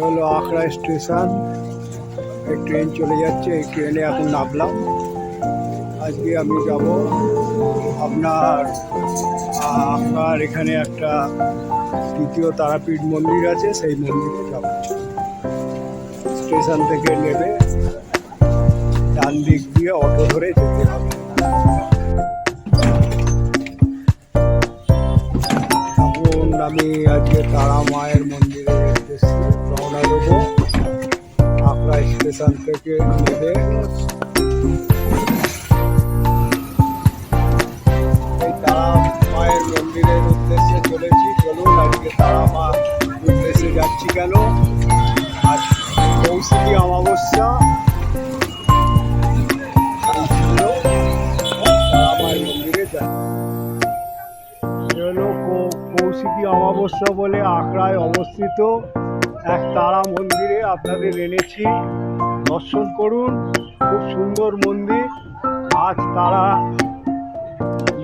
হলো আখড়া স্টেশন। এই ট্রেন চলে যাচ্ছে, এই ট্রেনে এখন নামলাম। আজকে আমি যাব আপনার আপনার এখানে একটা তৃতীয় তারাপীঠ মন্দির আছে, সেই মন্দিরে যাব। স্টেশন থেকে নেমে ডান দিক দিয়ে অটো ধরে যেতে হবে। এখন আমি আজকে তারা মায়ের মন্দিরে স্টেশন থেকে তারা মায়ের মন্দিরের উদ্দেশ্যে চলেছি। চলুন, আজকে তারা মা উদ্দেশ্যে যাচ্ছি কেন? আজ কৌশিকী অমাবস্যা। কৌশিকী অমাবস্যা বলে আখড়ায় অবস্থিত এক তারা মন্দিরে। আপনাদের এনেছি দর্শন করুন। খুব সুন্দর মন্দির। আজ তারা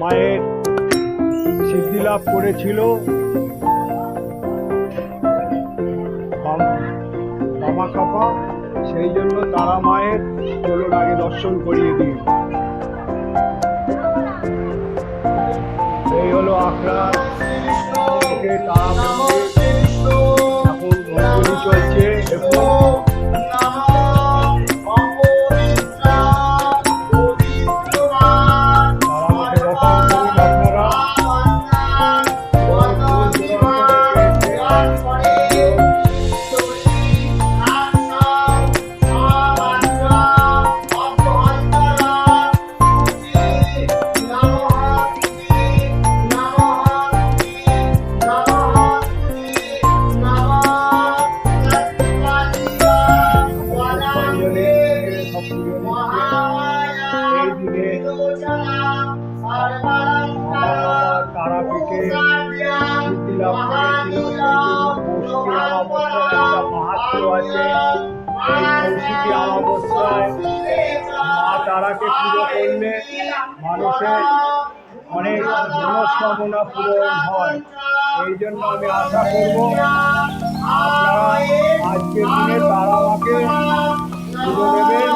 মায়ের সিদ্ধি লাভ করেছিল। কাপা, সেই জন্য তারা মায়ের চলুন আগে দর্শন করিয়ে দিই এই হলো আখড়া। তারা মন্দির এখন চলছে। দেখুন করলে মানুষের অনেক মনস্কামনা পূরণ হয়। এই জন্য আমি আশা করব আপনারা আজকের দিনে তারা মাকে পুজো দেবেন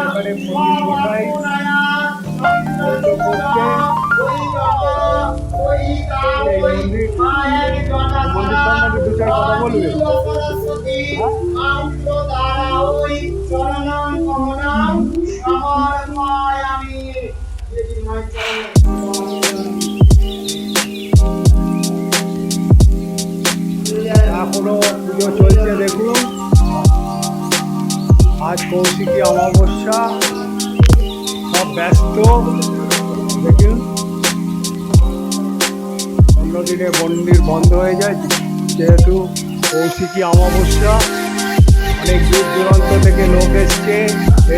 এখানে মশাই পুজো এখনও পুজো চলছে দেখুন। আজ কৌশিকী অমাবস্যা সব ব্যস্ত দেখুন। অন্যদিনে মন্দির বন্ধ হয়ে যায়, যেহেতু কৌশিকী অমাবস্যা, অনেক দূর দূরান্ত থেকে লোক এসছে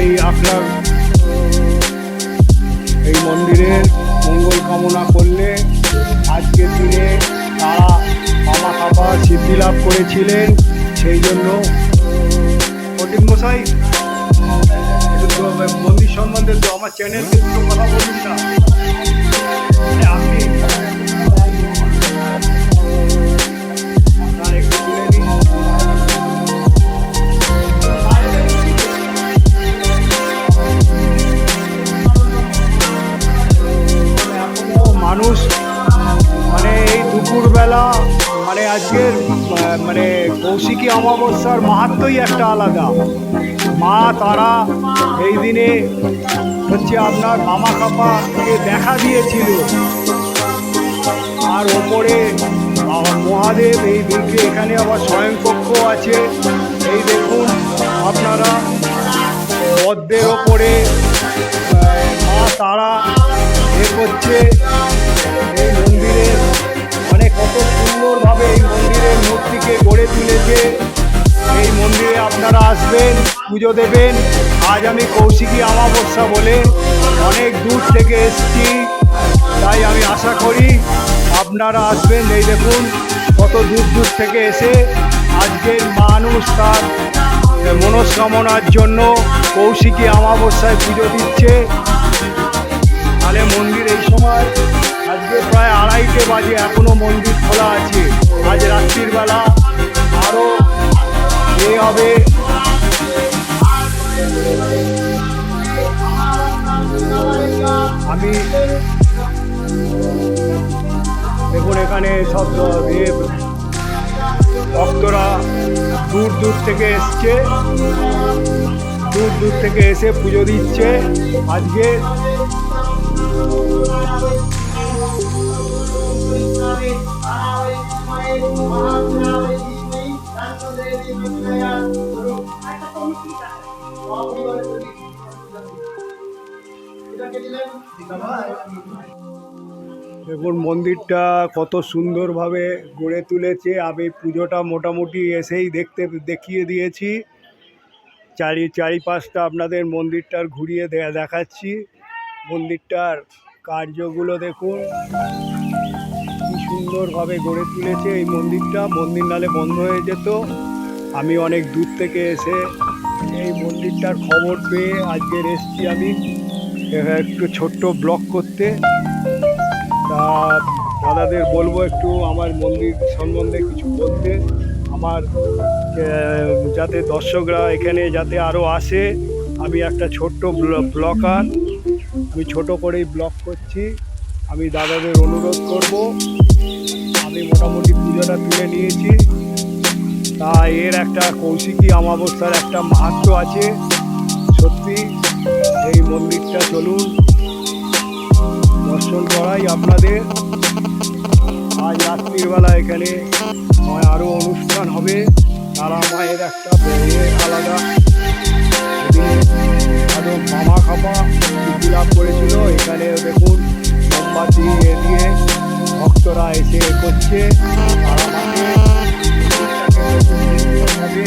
এই আপনার, এই মন্দিরের মঙ্গল কামনা করলে আজকের দিনে তারা মামা খাপা সিদ্ধি লাভ করেছিলেন, সেই জন্য ফটিক মশাই মন্দির সম্বন্ধে তো আমার চ্যানেল কথা বলুন না। মানুষ। মানে এই দুপুরবেলা মানে আজকের মানে কৌশিকী অমাবস্যার মাহাত্মই একটা আলাদা। মা, তারা এই দিনে হচ্ছে আপনার মামা কাপাকে দেখা দিয়েছিল। আর ওপরে মহাদেব এই দিকে এখানে আবার স্বয়ংকক্ষ আছে। এই দেখুন আপনারা পদ্মের ওপরে মা, তারা এ করছে। মন্দিরের মানে কত সুন্দরভাবে এই মন্দিরের মূর্তিকে গড়ে তুলেছে। এই মন্দিরে আপনারা আসবেন, পুজো দেবেন। আজ আমি কৌশিকী অমাবস্যা বলে অনেক দূর থেকে এসেছি। তাই আমি আশা করি আপনারা আসবেন। এই দেখুন, কত দূর দূর থেকে এসে আজকের মানুষ তার মনস্কামনার জন্য কৌশিকী অমাবস্যায় পুজো দিচ্ছে। তাহলে মন্দির এই সময় আজকে প্রায় আড়াইটে বাজে, এখনও মন্দির খোলা আছে। আজ রাত্রির বেলা আরও এ হবে। আমি দেখুন, এখানে সব ভক্তরা দূর দূর থেকে এসছে। দূর দূর থেকে এসে পুজো দিচ্ছে। আজকে দেখুন, মন্দিরটা কত সুন্দরভাবে গড়ে তুলেছে। আমি পুজোটা মোটামুটি এসেই দেখতে, দেখিয়ে দিয়েছি। চারি, চারিপাশটা আপনাদের মন্দিরটার ঘুরিয়ে দেখাচ্ছি। মন্দিরটার কার্যগুলো দেখুন। কি সুন্দরভাবে গড়ে তুলেছে এই মন্দিরটা। মন্দির নালে বন্ধ হয়ে যেত। আমি অনেক দূর থেকে এসে এই মন্দিরটার খবর পেয়ে আজকের এসছি আমি। একটু ছোট্ট ব্লগ করতে। তা দাদাদের বলব একটু আমার মন্দির সম্বন্ধে কিছু বলতে। আমার যাতে দর্শকরা এখানে যাতে আরও আসে, আমি একটা ছোট্ট ব্লকার। আমি ছোট করেই ব্লগ করছি। আমি দাদাদের অনুরোধ করব, আমি মোটামুটি পুজোটা তুলে নিয়েছি। তা এর একটা কৌশিকী অমাবস্যার একটা মাহাত্ম আছে, সত্যি। এই মন্দিরটা চলুন। দর্শন করাই আপনাদের। আজ রাত্রির বেলা এখানে আরও অনুষ্ঠান হবে। তারা মায়ের একটা আলাদা। আরও মামা খাপা লাভ করেছিল। এখানে দেখুন, মোমবাতি এ দিয়ে ভক্তরা এসে করছে। তারা মাকে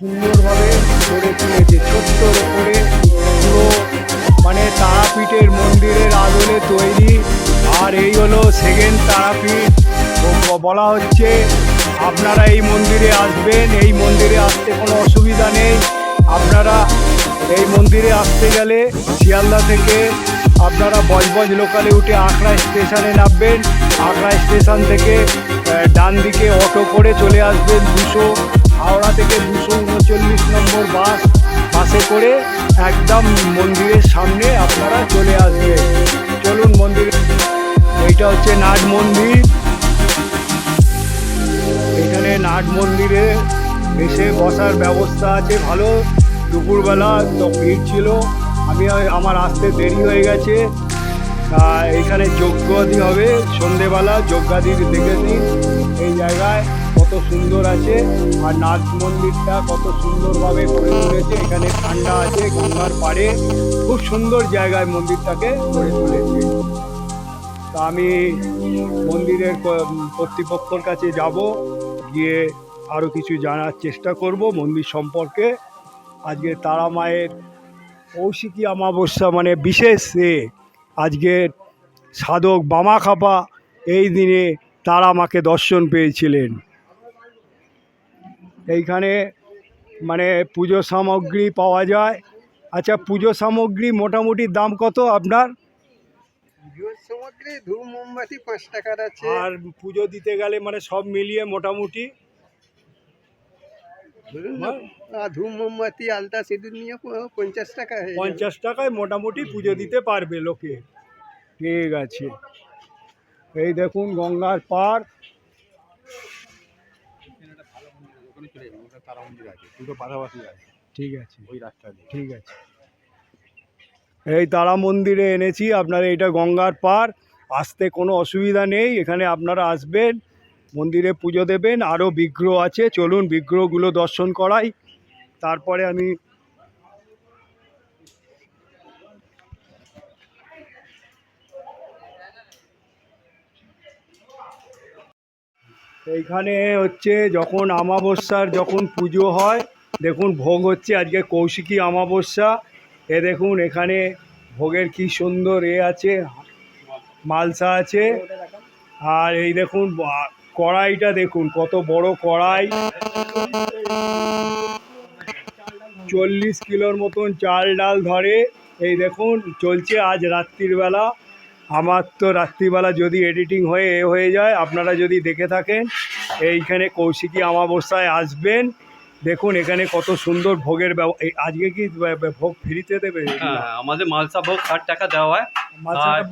সুন্দরভাবে গড়ে তুলেছে ছোট্টর ওপরে পুরো মানে তারাপীঠের মন্দিরের আদলে তৈরি। আর এই হলো সেকেন্ড তারাপীঠ। বলা হচ্ছে আপনারা এই মন্দিরে আসবেন, এই মন্দিরে আসতে কোনো অসুবিধা নেই। আপনারা এই মন্দিরে আসতে গেলে শিয়ালদা থেকে আপনারা বজবজ লোকালে উঠে আখড়া স্টেশনে নামবেন। আখড়া স্টেশন থেকে ডান দিকে অটো করে চলে আসবেন দুশো হাওড়া থেকে দুশো উনচল্লিশ নম্বর বাস, বাসে করে একদম মন্দিরের সামনে আপনারা চলে আসবেন চলুন মন্দির। এইটা হচ্ছে নাট মন্দির। এখানে নাট মন্দিরে এসে বসার ব্যবস্থা আছে ভালো। দুপুরবেলা তো ভিড় ছিল। আমি আমার আসতে দেরি হয়ে গেছে। তা এখানে যজ্ঞাদি হবে। সন্ধেবেলা যজ্ঞাদি দেখে নিন এই জায়গায় কত সুন্দর আছে, আর নাট মন্দিরটা কত সুন্দরভাবে করে তুলেছে। এখানে ঠান্ডা আছে, গঙ্গার পাড়ে। খুব সুন্দর জায়গায় মন্দিরটাকে গড়ে তুলেছে। তা আমি মন্দিরের কর্তৃপক্ষর কাছে যাব, গিয়ে আরও কিছু জানার চেষ্টা করব মন্দির সম্পর্কে। আজকে তারা মায়ের কৌশিকী অমাবস্যা মানে বিশেষ এ আজকে সাধক বামা খাপা এই দিনে তারা মাকে দর্শন পেয়েছিলেন। এইখানে মানে পুজো সামগ্রী পাওয়া যায়। আচ্ছা পুজো সামগ্রী মোটামুটি দাম কত আপনার? সামগ্রী ধূপ মোমবাতি পাঁচ টাকার আছে। আর পুজো দিতে গেলে মানে সব মিলিয়ে মোটামুটি? ধূপ মোমবাতি আলতা সিঁদুর নিয়ে পঞ্চাশ টাকা পঞ্চাশ টাকায় মোটামুটি পুজো দিতে পারবে লোকে। ঠিক আছে। এই দেখুন গঙ্গার পার ওখানে চলে যাবেন ওটা তারা মন্দির আছে দুটো পাশাপাশি আছে। ঠিক আছে। ওই রাস্তা দিয়ে। ঠিক আছে। এই তারা মন্দিরে এনেছি আপনার এটা গঙ্গার পার আসতে কোনো অসুবিধা নেই এখানে আপনারা আসবেন মন্দিরে পুজো দেবেন আরও বিগ্রহ আছে চলুন বিগ্রহগুলো দর্শন করাই। তারপরে আমি এইখানে হচ্ছে যখন আমাবস্যার যখন পুজো হয়, দেখুন ভোগ হচ্ছে আজকে কৌশিকী আমাবস্যা এ দেখুন এখানে ভোগের কি সুন্দর এ আছে, মালসা আছে। আর এই দেখুন কড়াইটা দেখুন, কত বড় কড়াই। চল্লিশ কিলোর মতন চাল ডাল ধরে, এই দেখুন, চলছে আজ রাত্রির বেলা। আমার তো রাত্রিবেলা যদি এডিটিং হয়ে এ হয়ে যায় আপনারা যদি দেখে থাকেন এইখানে কৌশিকী অমাবস্যায় আসবেন দেখুন এখানে কত সুন্দর ভোগের আজকে কি ভোগ ফ্রিতে দেবে? হ্যাঁ আমাদের মালসা ভোগ ষাট টাকা দেওয়া হয়।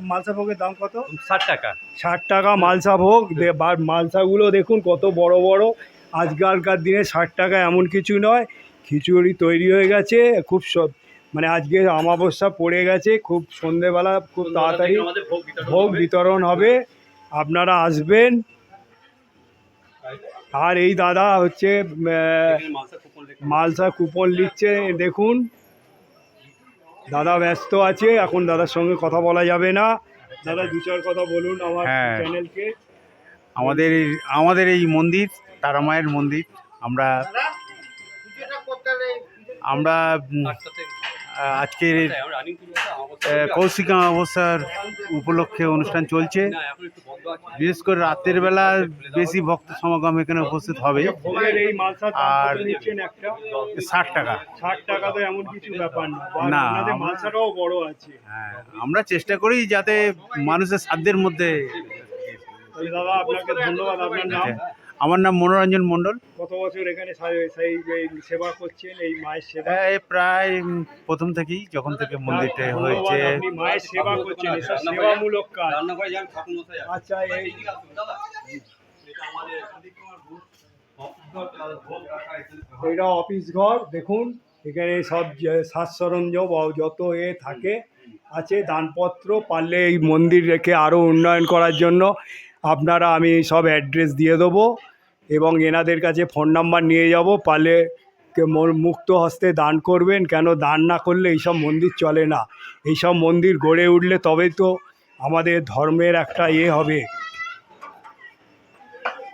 মালসা ভোগের দাম কত? ষাট টাকা। ষাট টাকা মালসা ভোগ। মালসাগুলো দেখুন কত বড় বড়। আজকালকার দিনে ষাট টাকা এমন কিছু নয়। খিচুড়ি তৈরি হয়ে গেছে খুব সব মানে আজকে অমাবস্যা পড়ে গেছে খুব সন্ধেবেলা খুব তাড়াতাড়ি ভোগ বিতরণ হবে। আপনারা আসবেন আর এই দাদা হচ্ছে মালসা কুপন লেখা। লিখছে দেখুন দাদা ব্যস্ত আছে এখন দাদার সঙ্গে কথা বলা যাবে না দাদা দু চার কথা বলুন আমার হ্যাঁ। চ্যানেলকে আমাদের এই- আমাদের এই মন্দির তারামায়ের মন্দির আমরা আমরা তার আজকের কৌশিকা আহ, হবে। কৌশিক অমাবস্যার উপলক্ষে অনুষ্ঠান চলছে। আছে। বিশেষ করে রাতের বেলা বেশি ভক্ত সমাগম এখানে উপস্থিত হবে। আর- কত নিচ্ছেন একটা? ষাট টাকা। ষাট টাকা তো এমন কিছু ব্যাপার না। আমরা- মালসাটাও বড় আছে। হ্যাঁ, আমরা চেষ্টা করি যাতে মানুষের সাধ্যের মধ্যে দাদা আপনাকে ধন্যবাদ। আপনার নাম? আমার নাম মনোরঞ্জন মণ্ডল। কত বছর এখানে সেই এই সেবা করছেন এই মায়ের সেবা? প্রায় প্রথম থেকেই যখন থেকে মন্দিরটা হয়েছে। আপনি মায়ের সেবা করছেন সেবামূলক কাজ। রান্নাঘরে যান, ঠাকুর মশাই আছে। আচ্ছা এই এটা অফিস ঘর দেখুন এখানে সব সাজ সরঞ্জাম যত এ থাকে আছে দানপত্র পারলে এই মন্দির রেখে আরও উন্নয়ন করার জন্য আপনারা আমি সব অ্যাড্রেস দিয়ে দেবো। এবং এনাদের কাছে ফোন নাম্বার নিয়ে যাব পারলে কে মুক্ত হস্তে দান করবেন। কেন দান না করলে এইসব মন্দির চলে না। এইসব মন্দির গড়ে উঠলে তবেই তো আমাদের ধর্মের একটা ইয়ে হবে।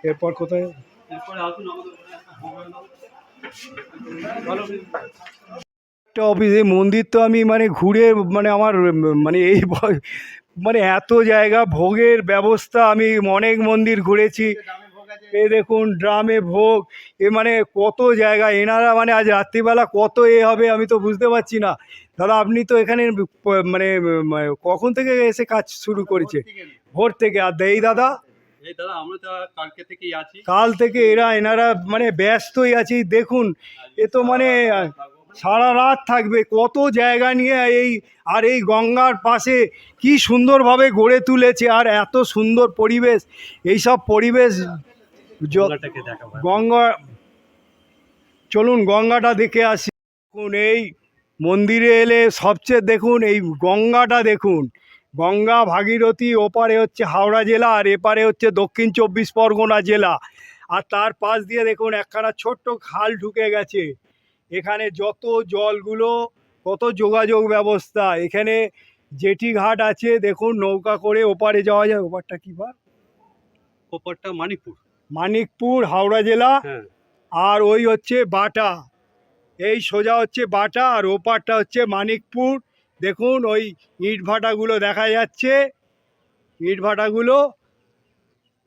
এরপর কোথায়? একটা অফিসে মন্দির তো আমি মানে ঘুরে মানে আমার মানে এই মানে এত জায়গা ভোগের ব্যবস্থা আমি অনেক মন্দির ঘুরেছি। এ দেখুন ড্রামে ভোগ। এ মানে কত জায়গা এনারা মানে আজ রাত্রিবেলা কত এ হবে আমি তো বুঝতে পারছি না। দাদা আপনি তো এখানে মানে কখন থেকে এসে কাজ শুরু করেছে? ভোর থেকে। আর এই দাদা কাল থেকে এরা এনারা মানে ব্যস্তই আছি। দেখুন এ তো মানে সারা রাত থাকবে। কত জায়গা নিয়ে এই আর এই গঙ্গার পাশে কি সুন্দরভাবে গড়ে তুলেছে। আর এত সুন্দর পরিবেশ। এই সব পরিবেশ গঙ্গা চলুন গঙ্গাটা দেখে আসি। দেখুন এই মন্দিরে এলে সবচেয়ে দেখুন এই গঙ্গাটা দেখুন। গঙ্গা ভাগীরথী ওপারে হচ্ছে হাওড়া জেলা আর এপারে হচ্ছে দক্ষিণ চব্বিশ পরগনা জেলা। আর তার পাশ দিয়ে দেখুন একখানা ছোট্ট খাল ঢুকে গেছে। এখানে যত জলগুলো কত যোগাযোগ ব্যবস্থা। এখানে জেটি ঘাট আছে দেখুন নৌকা করে ওপারে যাওয়া যায়। ওপারটা কী বার? ওপারটা মানিকপুর। মানিকপুর হাওড়া জেলা হ্যাঁ। আর ওই হচ্ছে বাটা। এই সোজা হচ্ছে বাটা আর ওপারটা হচ্ছে মানিকপুর। দেখুন ওই ইট ভাটাগুলো দেখা যাচ্ছে। ইট ভাটাগুলো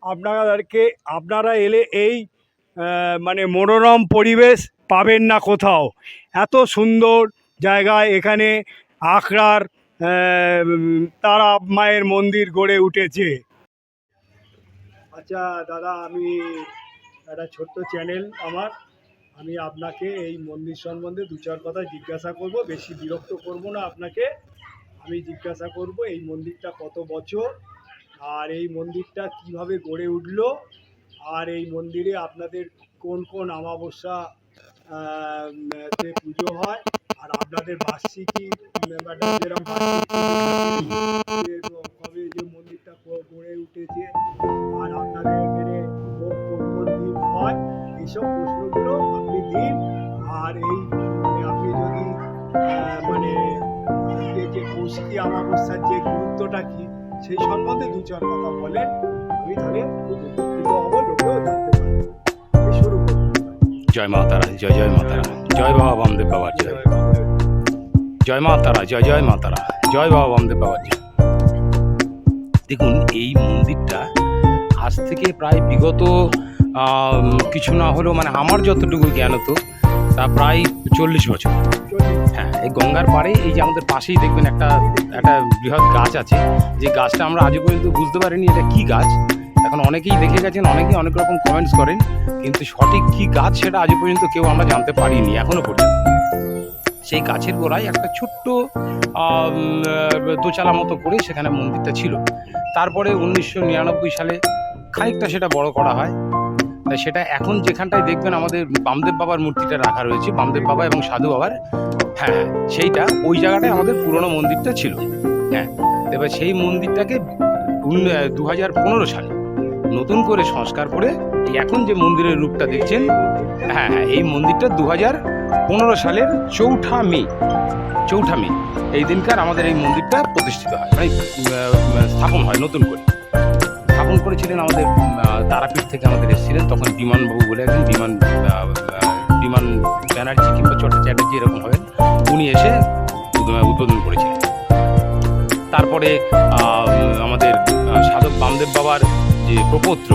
আপনাদেরকে আপনারা এলে এই মানে মনোরম পরিবেশ পাবেন না কোথাও। এত সুন্দর জায়গায় এখানে আখড়ার তারা মায়ের মন্দির গড়ে উঠেছে। আচ্ছা দাদা, আমি একটা ছোট্ট চ্যানেল আমার। আমি আপনাকে এই মন্দির সম্বন্ধে দু চার কথা জিজ্ঞাসা করব, বেশি বিরক্ত করব না আপনাকে। আমি জিজ্ঞাসা করব এই মন্দিরটা কত বছর, আর এই মন্দিরটা কীভাবে গড়ে উঠল, আর এই মন্দিরে আপনাদের কোন কোন আমাবস্যা তে পুজো হয়, আর আপনাদের বার্ষিকী যেরকম বার্ষিকী জয় মা তারা জয় জয় মাতারা, জয় বাবা বামদেব বাবার দেখুন, এই মন্দিরটা আজ থেকে প্রায় বিগত কিছু না হলেও মানে আমার যতটুকু জ্ঞান হতো, তা প্রায় চল্লিশ বছর। হ্যাঁ এই গঙ্গার পাড়ে এই যে আমাদের পাশেই দেখবেন একটা একটা বৃহৎ গাছ আছে। যে গাছটা আমরা আজও পর্যন্ত বুঝতে পারিনি এটা কি গাছ। এখন অনেকেই দেখে গেছেন, অনেকেই অনেক রকম কমেন্টস করেন, কিন্তু সঠিক কি গাছ সেটা আজও পর্যন্ত কেউ আমরা জানতে পারিনি, এখনও পর্যন্ত। সেই গাছের গোড়ায় একটা ছোট্ট দোচালা মতো করে সেখানে মন্দিরটা ছিল। তারপরে উনিশশো নিরানব্বই সালে খানিকটা সেটা বড় করা হয়। তাই সেটা এখন যেখানটায় দেখবেন আমাদের বামদেব বাবার মূর্তিটা রাখা রয়েছে, বামদেব বাবা এবং সাধু বাবার। হ্যাঁ হ্যাঁ সেইটা ওই জায়গাটায় আমাদের পুরনো মন্দিরটা ছিল। হ্যাঁ এবার সেই মন্দিরটাকে দু হাজার পনেরো সালে নতুন করে সংস্কার করে এখন যে মন্দিরের রূপটা দেখছেন হ্যাঁ হ্যাঁ এই মন্দিরটা দু হাজার পনেরো সালের চৌঠা মে চৌঠা মে, এই দিনকার আমাদের এই মন্দিরটা প্রতিষ্ঠিত হয় মানে স্থাপন হয় নতুন করে। স্থাপন করেছিলেন আমাদের তারাপীঠ থেকে আমাদের এসেছিলেন, তখন বিমানবাবু বলে একজন বিমান বিমান ব্যানার্জি কিংবা চ্যাটার্জি এরকম হবেন, উনি এসে উদ্বোধন- করেছিলেন। তারপরে আমাদের সাধক বামদেব বাবার যে প্রপৌত্র,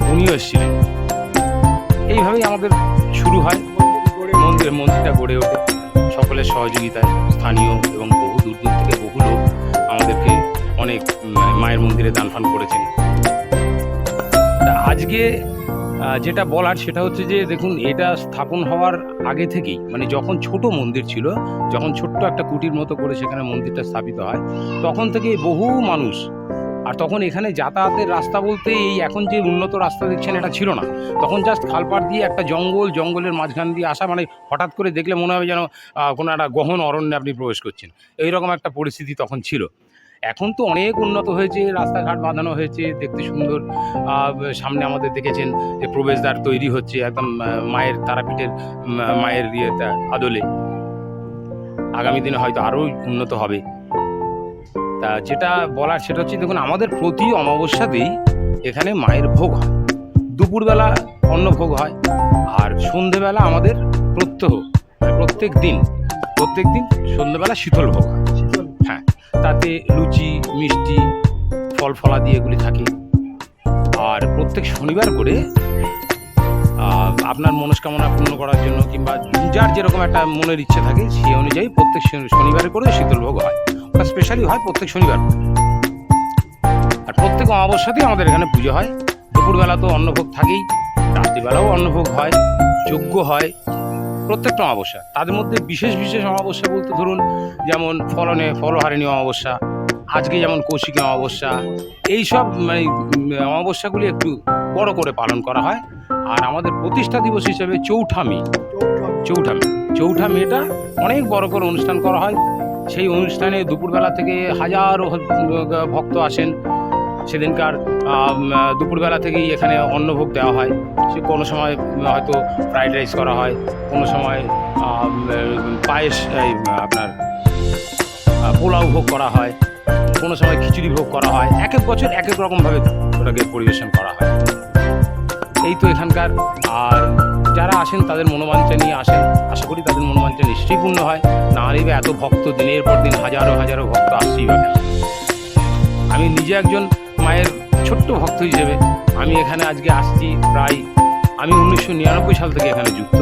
উনিও এসেছিলেন। এইভাবেই আমাদের শুরু হয়। মন্দির মন্দিরটা গড়ে ওঠে। সকলের সহযোগিতায় স্থানীয় এবং বহু দূর দূর থেকে বহু লোক আমাদেরকে অনেক মানে মায়ের মন্দিরে দান ফান করেছেন। আজকে যেটা বলার সেটা হচ্ছে যে, দেখুন, এটা স্থাপন হওয়ার আগে থেকেই মানে যখন ছোট মন্দির ছিল, যখন ছোট্ট একটা কুটির মতো করে সেখানে মন্দিরটা স্থাপিত হয়, তখন থেকে বহু মানুষ আর তখন এখানে যাতায়াতের রাস্তা বলতে এই এখন যে উন্নত রাস্তা দেখছেন এটা ছিল না। তখন জাস্ট খালপাড় দিয়ে একটা জঙ্গল, জঙ্গলের মাঝখান দিয়ে আসা মানে হঠাৎ করে দেখলে মনে হবে যেন কোনো একটা গহন অরণ্যে আপনি প্রবেশ করছেন। এইরকম একটা পরিস্থিতি তখন ছিল। এখন তো অনেক উন্নত হয়েছে, রাস্তাঘাট বাঁধানো হয়েছে, দেখতে সুন্দর। সামনে আমাদের দেখেছেন যে প্রবেশদ্বার তৈরি হচ্ছে একদম মায়ের তারাপীঠের মায়ের ইয়েটা আদলে। আগামী দিনে হয়তো আরও উন্নত হবে। তা যেটা বলার সেটা হচ্ছে, দেখুন, আমাদের প্রতি অমাবস্যাতেই এখানে মায়ের ভোগ হয়। দুপুরবেলা অন্ন ভোগ হয় আর সন্ধেবেলা আমাদের প্রত্যহ মানে প্রত্যেক দিন প্রত্যেক দিন সন্ধেবেলা শীতল ভোগ হয়। হ্যাঁ তাতে লুচি, মিষ্টি, ফল ফলাদি এগুলি থাকে। আর প্রত্যেক শনিবার করে আপনার মনস্কামনা পূর্ণ করার জন্য কিংবা যার যেরকম একটা মনের ইচ্ছে থাকে, সেই অনুযায়ী প্রত্যেক শনিবার করে শীতল ভোগ হয়। স্পেশালি হয় প্রত্যেক শনিবার। আর প্রত্যেক অমাবস্যাতেই আমাদের এখানে পুজো হয়। দুপুরবেলা তো অন্নভোগ থাকেই রাত্রিবেলাও অন্নভোগ হয় যজ্ঞ হয় প্রত্যেকটা অমাবস্যা। তাদের মধ্যে বিশেষ বিশেষ অমাবস্যা বলতে ধরুন যেমন ফলনে ফলহারিণী অমাবস্যা আজকে যেমন কৌশিকী অমাবস্যা এইসব মানে অমাবস্যাগুলি একটু বড় করে পালন করা হয়। আর আমাদের প্রতিষ্ঠা দিবস হিসেবে চৌঠা মে। চৌঠা মে চৌঠা মেটা অনেক বড় করে অনুষ্ঠান করা হয়। সেই অনুষ্ঠানে দুপুরবেলা থেকে হাজারো ভক্ত আসেন। সেদিনকার দুপুরবেলা থেকেই এখানে অন্নভোগ দেওয়া হয়। সে কোনো সময় হয়তো ফ্রাইড রাইস করা হয়, কোনো সময় পায়েস আপনার পোলাও ভোগ করা হয়, কোনো সময় খিচুড়ি ভোগ করা হয়। এক এক বছর এক এক রকমভাবে ওটাকে পরিবেশন করা হয়। এই তো এখানকার, আর যারা আসেন তাদের মনোবাঞ্ছা নিয়ে আসেন, আশা করি তাদের মনোবাঞ্ছা নিশ্চয়ই পূর্ণ হয়। না বা এত ভক্ত, দিনের পর দিন হাজারো হাজারো ভক্ত আসছেই বা আমি নিজে একজন মায়ের ছোট্ট ভক্ত হিসেবে আমি এখানে আজকে আসছি প্রায়, আমি উনিশশো নিরানব্বই সাল থেকে এখানে যুক্ত।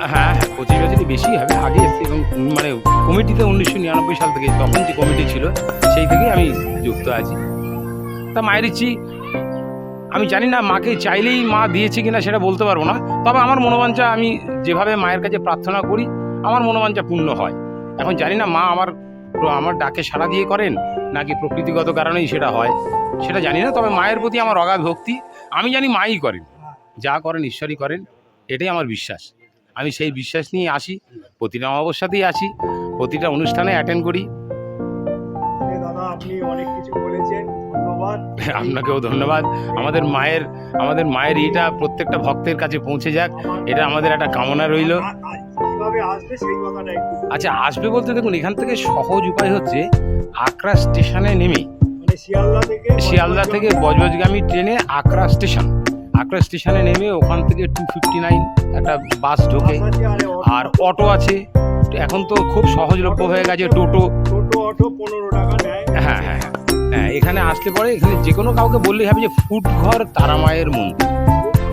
হ্যাঁ হ্যাঁ পঁচিশ বছরই বেশি হবে, আগে এসছি এবং মানে কমিটিতে উনিশশো নিরানব্বই সাল থেকে তখন যে কমিটি ছিল, সেই থেকেই আমি যুক্ত আছি। তা মায়ের ইচ্ছি আমি জানি না মাকে চাইলেই মা দিয়েছে কিনা সেটা বলতে পারব না, তবে আমার মনোবাঞ্ছা আমি যেভাবে মায়ের কাছে প্রার্থনা করি, আমার মনোবাঞ্ছা পূর্ণ হয়। এখন জানি না মা আমার আমার ডাকে সাড়া দিয়ে করেন, নাকি প্রকৃতিগত কারণেই সেটা হয়, সেটা জানি না, তবে মায়ের প্রতি আমার অগাধ ভক্তি, আমি জানি মাই করেন, যা করেন ঈশ্বরই করেন, এটাই আমার বিশ্বাস। আমি সেই বিশ্বাস নিয়ে আসি, প্রতিটা অমাবস্যাতেই আসি, প্রতিটা অনুষ্ঠানে অ্যাটেন্ড করি। দাদা, আপনি অনেক কিছু বলেছেন। আপনাকেও ধন্যবাদ। আমাদের মায়ের আমাদের মায়ের এটা প্রত্যেকটা ভক্তের কাছে পৌঁছে যাক। এটা আমাদের একটা কামনা রইল। আচ্ছা আসবে বলতে দেখুন এখান থেকে সহজ উপায় হচ্ছে আকরা স্টেশনে নেমে। মানে শিয়ালদা থেকে বজবজগামী ট্রেনে আকরা স্টেশন। আকরা স্টেশনে নেমে ওখান থেকে টু ফিফটি নাইন একটা বাস ঢোকে। আরে অটো- আছে। এখন তো খুব সহজলভ্য হয়ে গেছে টোটো। টোটো অটো পনেরো টাকা নেয় হ্যাঁ হ্যাঁ। হ্যাঁ এখানে আসলে পরে এখানে যে কোনো কাউকে বললেই হবে যে ফুট ফুটঘর তারামায়ের মন্দির।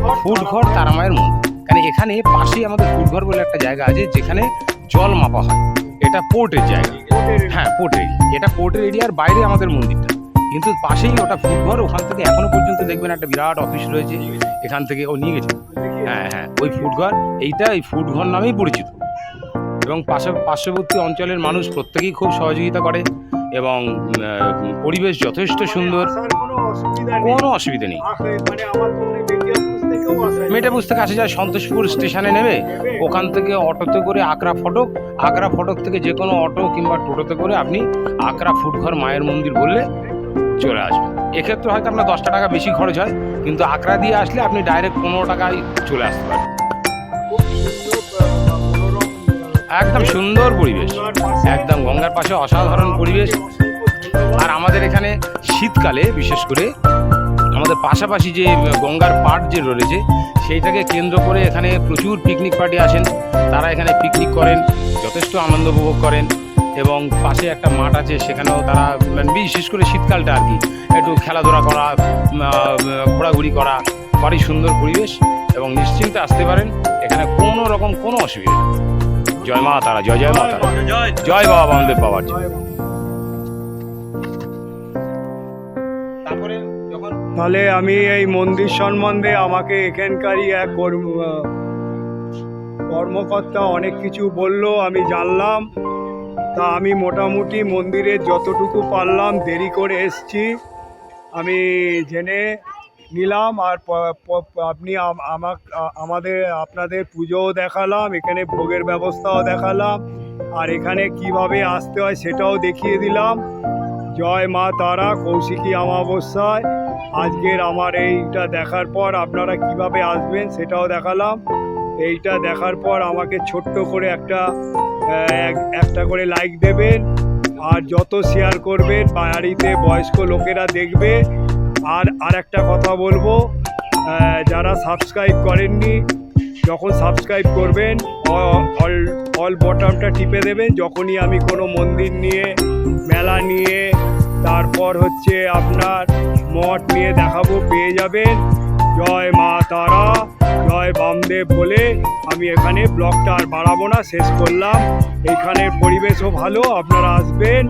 ফুট ফুটঘর তারামায়ের মন্দির। কারণ এখানে পাশেই আমাদের ফুটঘর বলে একটা জায়গা আছে যেখানে জল মাপা হয়। এটা পোর্টের জায়গা। হ্যাঁ পোর্টের। এটা পোর্টের এরিয়ার বাইরে আমাদের মন্দিরটা। কিন্তু পাশেই ওটা ফুটঘর, ওখান থেকে এখনও পর্যন্ত দেখবেন একটা বিরাট অফিস রয়েছে। এখান থেকে ও নিয়ে গেছে। হ্যাঁ হ্যাঁ ওই ফুটঘর, এইটা এই ফুটঘর নামেই পরিচিত। এবং পাশে পার্শ্ববর্তী অঞ্চলের মানুষ প্রত্যেকেই খুব সহযোগিতা করে। এবং পরিবেশ যথেষ্ট সুন্দর। কোনো অসুবিধা নেই। কোনো অসুবিধা নেই। আসে, মানে মনে। মেটাবুজ থেকে আসা যায় সন্তোষপুর স্টেশনে নেবে। ওখান থেকে অটোতে করে আকরা ফটক আকরা ফটক থেকে যে কোনো অটো কিংবা টোটোতে করে আপনি আকরা ফুটঘর মায়ের মন্দির বললে চলে আসবেন। এক্ষেত্রে হয়তো আপনার দশটা টাকা বেশি খরচ হয় কিন্তু আকরা দিয়ে আসলে আপনি ডাইরেক্ট পনেরো টাকায় চলে আসতে পারেন একদম সুন্দর পরিবেশ, একদম গঙ্গার পাশে অসাধারণ পরিবেশ। আর আমাদের এখানে শীতকালে, বিশেষ করে আমাদের পাশাপাশি যে গঙ্গার পাড় যে রয়েছে, সেইটাকে কেন্দ্র করে এখানে প্রচুর পিকনিক পার্টি আসেন। তারা এখানে পিকনিক করেন, যথেষ্ট আনন্দ উপভোগ করেন এবং পাশে একটা মাঠ আছে, সেখানেও তারা মানে বিশেষ করে শীতকালটা আর কি, একটু খেলাধুলা করা ঘোরাঘুরি করা বাড়ি সুন্দর পরিবেশ এবং নিশ্চিন্তে আসতে পারেন। এখানে কোনো রকম কোনো অসুবিধা নেই। জয় মা তারা জয় জয় মা তারা। জয় জয় বাবা বামদেব বাবার জয়। তাহলে আমি এই মন্দির সম্বন্ধে আমাকে এখানকারই এক কর্ম কর্মকর্তা অনেক কিছু বলল আমি জানলাম। তা আমি মোটামুটি মন্দিরের যতটুকু পারলাম দেরি করে এসছি। আমি জেনে নিলাম আর আপনি আম- আমাক আমাদের, আপনাদের পুজোও দেখালাম, এখানে ভোগের ব্যবস্থাও দেখালাম, আর এখানে কীভাবে আসতে হয় সেটাও দেখিয়ে দিলাম। জয় মা তারা, কৌশিকী অমাবস্যায়। আজকের আমার এইটা দেখার পর আপনারা কীভাবে আসবেন সেটাও দেখালাম। এইটা দেখার পর আমাকে ছোট্ট করে একটা একটা করে লাইক দেবেন। আর যত শেয়ার করবেন, বাড়িতে বয়স্ক লোকেরা দেখবে। আর আর একটা কথা বলব যারা সাবস্ক্রাইব করেননি, যখন সাবস্ক্রাইব করবেন অল অল বটমটা টিপে দেবেন, যখনই আমি কোনো মন্দির নিয়ে, মেলা নিয়ে, তারপর হচ্ছে আপনার মঠ নিয়ে দেখাবো, পেয়ে যাবেন। জয় মা তারা, জয় বামদেব বলে আমি এখানে ব্লগটা আর বাড়াবো না, শেষ করলাম। এখানের পরিবেশও ভালো, আপনারা আসবেন,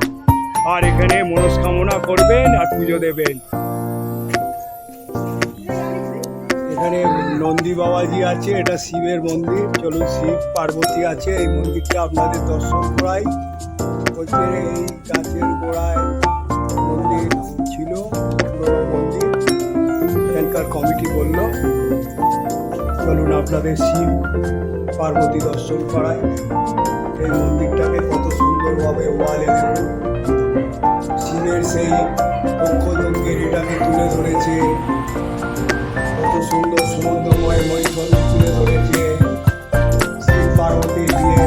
আর এখানে মনস্কামনা করবেন আর পুজো দেবেন। এখানে নন্দী বাবাজি আছে, এটা শিবের মন্দির। চলুন, শিব পার্বতী আছে, এই মন্দিরটা আপনাদের দর্শন করাই। বলছে এই গাছের গোড়ায় মন্দির ছিল মন্দির। এখানকার কমিটি বলল, চলুন আপনাদের শিব পার্বতী দর্শন করাই। এই মন্দিরটাকে কত সুন্দরভাবে ওয়ালে শিবের সেই পক্ষযজ্ঞের এটাকে তুলে ধরেছে। কত সুন্দর সমুদ্রময় মৈথন তুলে ধরেছে পার্বতী দিয়ে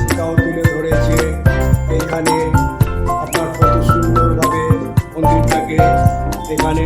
সেটাও তুলে ধরেছে। এখানে আপনার কত সুন্দরভাবে মন্দিরটাকে, এখানে